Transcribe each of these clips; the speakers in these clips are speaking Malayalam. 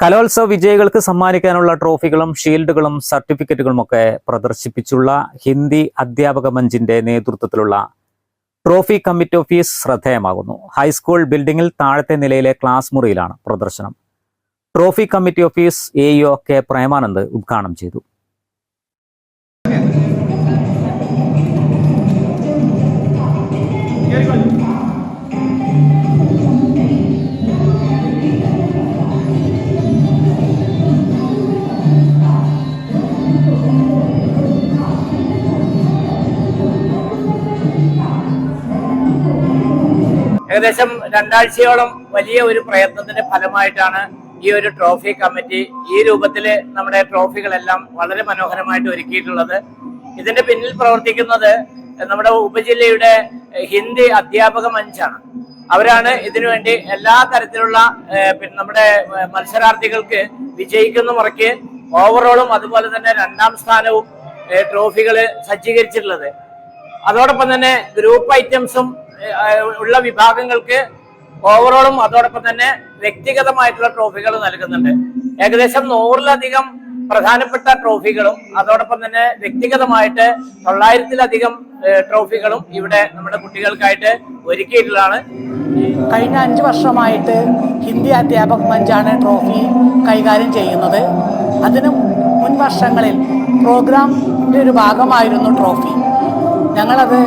കലോത്സവ വിജയികൾക്ക് സമ്മാനിക്കാനുള്ള ട്രോഫികളും ഷീൽഡുകളും സർട്ടിഫിക്കറ്റുകളും ഒക്കെ പ്രദർശിപ്പിച്ചുള്ള ഹിന്ദി അധ്യാപക മഞ്ചിന്റെ നേതൃത്വത്തിലുള്ള ട്രോഫി കമ്മിറ്റി ഓഫീസ് ശ്രദ്ധേയമാകുന്നു. ഹൈസ്കൂൾ ബിൽഡിംഗിൽ താഴത്തെ നിലയിലെ ക്ലാസ് മുറിയിലാണ് പ്രദർശനം. Trophy committee office A E O K Premanand ഉദ്ഘാടനം ചെയ്തു. ഏകദേശം രണ്ടാഴ്ചയോളം വലിയ ഒരു പ്രയത്നത്തിന്റെ ഫലമായിട്ടാണ് ഈ ഒരു ട്രോഫി കമ്മിറ്റി ഈ രൂപത്തിൽ നമ്മുടെ ട്രോഫികളെല്ലാം വളരെ മനോഹരമായിട്ട് ഒരുക്കിയിട്ടുള്ളത്. ഇതിന്റെ പിന്നിൽ പ്രവർത്തിക്കുന്നത് നമ്മുടെ ഉപജില്ലയുടെ ഹിന്ദി അധ്യാപക മഞ്ചാണ്. അവരാണ് ഇതിനുവേണ്ടി എല്ലാ തരത്തിലുള്ള നമ്മുടെ മത്സരാർത്ഥികൾക്ക് വിജയിക്കുന്ന മുറയ്ക്ക് ഓവറോളും അതുപോലെ തന്നെ രണ്ടാം സ്ഥാനവും ട്രോഫികൾ സജ്ജീകരിച്ചിട്ടുള്ളത്. അതോടൊപ്പം തന്നെ ഗ്രൂപ്പ് ഐറ്റംസും ഉള്ള വിഭാഗങ്ങൾക്ക് ഓവറോളും അതോടൊപ്പം തന്നെ വ്യക്തിഗതമായിട്ടുള്ള ട്രോഫികൾ നൽകുന്നുണ്ട്. ഏകദേശം നൂറിലധികം പ്രധാനപ്പെട്ട ട്രോഫികളും അതോടൊപ്പം തന്നെ വ്യക്തിഗതമായിട്ട് തൊള്ളായിരത്തിലധികം ട്രോഫികളും ഇവിടെ നമ്മുടെ കുട്ടികൾക്കായിട്ട് ഒരുക്കിയിട്ടുള്ളതാണ്. കഴിഞ്ഞ അഞ്ച് വർഷമായിട്ട് ഹിന്ദി അധ്യാപക മഞ്ചാണ് ട്രോഫി കൈകാര്യം ചെയ്യുന്നത്. അതിന് മുൻ വർഷങ്ങളിൽ പ്രോഗ്രാമിന്റെ ഒരു ഭാഗമായിരുന്നു ട്രോഫി ഞങ്ങളത്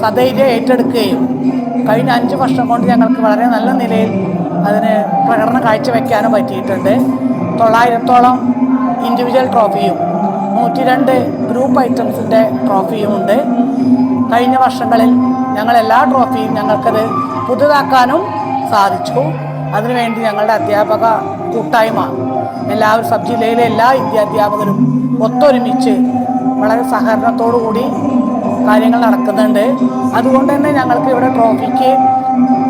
സധൈര്യം ഏറ്റെടുക്കുകയും കഴിഞ്ഞ അഞ്ച് വർഷം കൊണ്ട് ഞങ്ങൾക്ക് വളരെ നല്ല നിലയിൽ അതിന് പ്രകടനം കാഴ്ചവെക്കാനും പറ്റിയിട്ടുണ്ട്. തൊള്ളായിരത്തോളം ഇൻഡിവിജ്വൽ ട്രോഫിയും നൂറ്റി രണ്ട് ഗ്രൂപ്പ് ഐറ്റംസിന്റെ ട്രോഫിയും ഉണ്ട്. കഴിഞ്ഞ വർഷങ്ങളിൽ ഞങ്ങൾ എല്ലാ ട്രോഫിയും ഞങ്ങൾക്കത് പുതുതാക്കാനും സാധിച്ചു. അതിനുവേണ്ടി ഞങ്ങളുടെ അധ്യാപക കൂട്ടായ്മ എല്ലാവരും സബ് ജില്ലയിലെ എല്ലാ വിദ്യാധ്യാപകരും ഒത്തൊരുമിച്ച് വളരെ സഹകരണത്തോടു കൂടി കാര്യങ്ങൾ നടക്കുന്നുണ്ട്. അതുകൊണ്ട് തന്നെ ഞങ്ങൾക്ക് ഇവിടെ ട്രോഫിക്ക്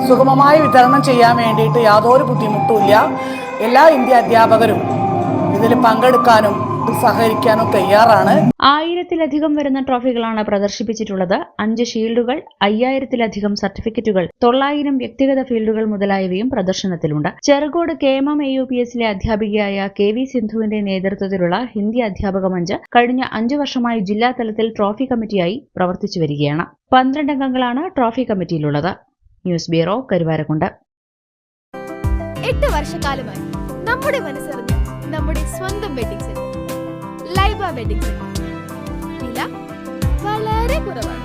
സുഗമമായി വിതരണം ചെയ്യാൻ വേണ്ടിയിട്ട് യാതൊരു ബുദ്ധിമുട്ടുമില്ല എല്ലാ ഇന്ത്യ അധ്യാപകരും ഇതിൽ പങ്കെടുക്കാനും സഹകരിക്കാനും തയ്യാറാണ്. ആയിരത്തിലധികം വരുന്ന ട്രോഫികളാണ് പ്രദർശിപ്പിച്ചിട്ടുള്ളത്. അഞ്ച് ഷീൽഡുകൾ അയ്യായിരത്തിലധികം സർട്ടിഫിക്കറ്റുകൾ തൊള്ളായിരം വ്യക്തിഗത ഫീൽഡുകൾ മുതലായവയും പ്രദർശനത്തിലുണ്ട്. Cherukode K M M A U P എസിലെ അധ്യാപികയായ കെ വി സിന്ധുവിന്റെ നേതൃത്വത്തിലുള്ള ഹിന്ദി അധ്യാപക മഞ്ച് കഴിഞ്ഞ അഞ്ചു വർഷമായി ജില്ലാ തലത്തിൽ ട്രോഫി കമ്മിറ്റിയായി പ്രവർത്തിച്ചു വരികയാണ്. പന്ത്രണ്ട് അംഗങ്ങളാണ് ട്രോഫി കമ്മിറ്റിയിലുള്ളത്. News bureau Karuvarakundu. എട്ട് വർഷക്കാലമായി നമ്മുടെ മനസ്സറിഞ്ഞ് നമ്മുടെ സ്വന്തം വെഡിങ് ലൈബ വെഡിങ് വില വളരെ കുറവാണ്.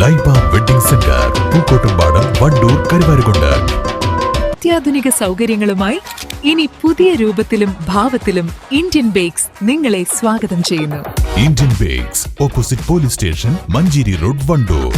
Laiba wedding centre Pookkottumpadam Wandoor Karuvarakundu. അത്യാധുനിക സൗകര്യങ്ങളുമായി ഇനി പുതിയ രൂപത്തിലും ഭാവത്തിലും ഇന്ത്യൻ ബേക്സ് നിങ്ങളെ സ്വാഗതം ചെയ്യുന്നു. Indian bakes opposite police station Manjeri road Wandoor.